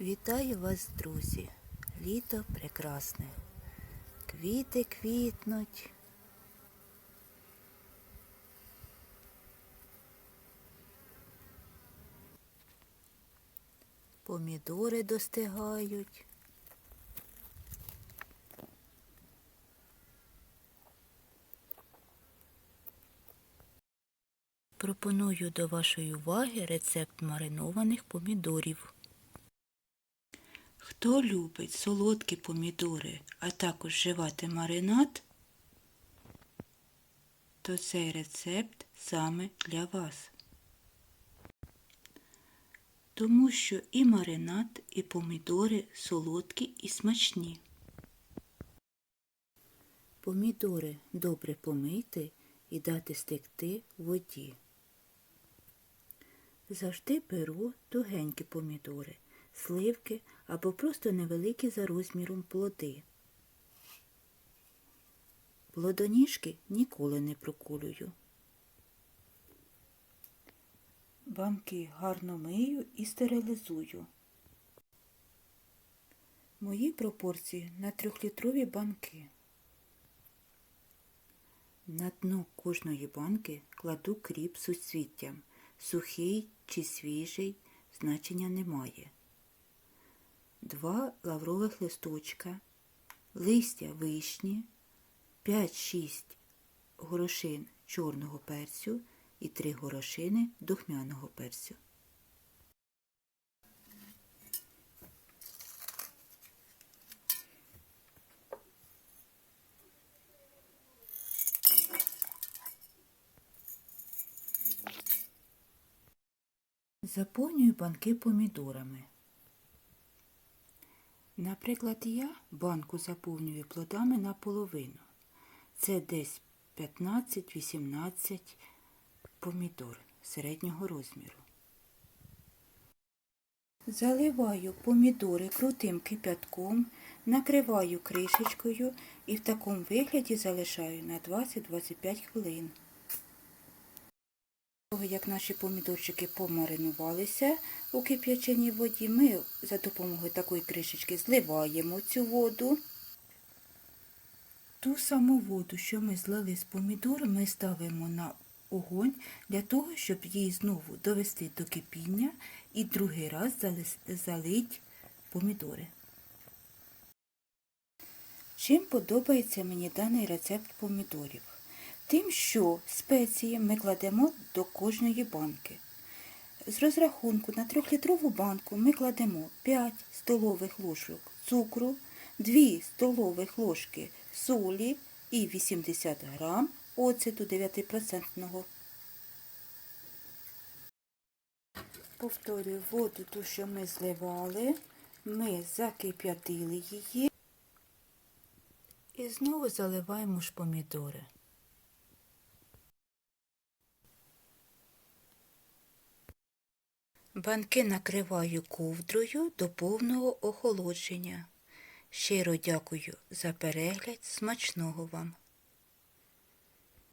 Вітаю вас, друзі! Літо прекрасне. Квіти квітнуть. Помідори достигають. Пропоную до вашої уваги рецепт маринованих помідорів. Хто любить солодкі помідори, а також вживати маринад, то цей рецепт саме для вас. Тому що і маринад, і помідори солодкі і смачні. Помідори добре помити і дати стекти в воді. Завжди беру тугенькі помідори, сливки або просто невеликі за розміром плоди. Плодоніжки ніколи не прокулюю. Банки гарно мию і стерилізую. Мої пропорції на трьохлітрові банки. На дно кожної банки кладу кріп з суцвіттям. Сухий чи свіжий значення немає. Два лаврових листочка, листя вишні, 5-6 горошин чорного перцю і 3 горошини духмяного перцю. Заповнюю банки помідорами. Наприклад, я банку заповнюю плодами наполовину. Це десь 15-18 помідор середнього розміру. Заливаю помідори крутим кипятком, накриваю кришечкою і в такому вигляді залишаю на 20-25 хвилин. Того, як наші помідорчики помаринувалися у кип'яченій воді, ми за допомогою такої кришечки зливаємо цю воду. Ту саму воду, що ми злили з помідор, ми ставимо на огонь для того, щоб її знову довести до кипіння і другий раз залить помідори. Чим подобається мені даний рецепт помідорів? Тим, що спеції ми кладемо до кожної банки. З розрахунку на 3-літрову банку ми кладемо 5 столових ложок цукру, 2 столових ложки солі і 80 грам оцету 9%. Повторюю, воду ту, що ми зливали, ми закип'ятили її і знову заливаємо ж помідори. Банки накриваю ковдрою до повного охолодження. Щиро дякую за перегляд. Смачного вам!